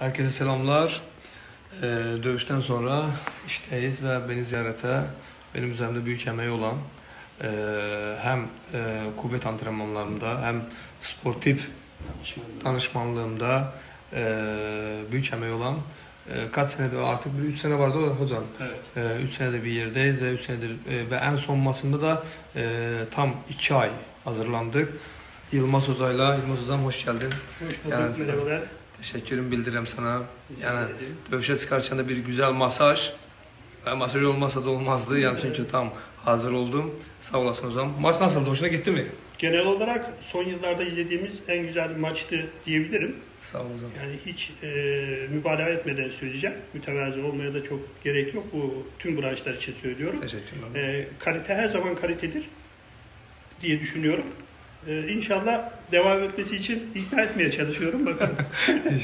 Herkese selamlar. Ee, dövüşten sonra işteyiz ve beni ziyarete benim üzerimde büyük emeği olan e, hem e, kuvvet antrenmanlarımda hem sportif danışmanlığımda e, büyük emeği olan e, kaç senedir artık bir 3 sene vardı o hocam. Evet. 3 senedir bir yerdeyiz ve 3 senedir e, ve en son maçında da e, tam 2 ay hazırlandık. Yılmaz Hoca'yla, Yılmaz Hocam hoş geldin. Hoş bulduk. Yani- Merhabalar. Teşekkürümü bildirəm sana. Yani dövüşe çıkarken de bir güzel masaj. E, masaj olmasa da olmazdı. Yani çünkü tam hazır oldum. Sağ olasın hocam. Maç nasıldı? Hoşuna gitti mi? Genel olarak son yıllarda izlediğimiz en güzel maçtı diyebilirim. Sağ ol hocam. Yani hiç e, mübalağa etmeden söyleyeceğim. Mütevazi olmaya da çok gerek yok. Bu tüm branşlar için söylüyorum. Teşekkürler. E, kalite her zaman kalitedir diye düşünüyorum. E, inşallah devam etmesi için ikna etmeye çalışıyorum. Bakalım. İnşallah.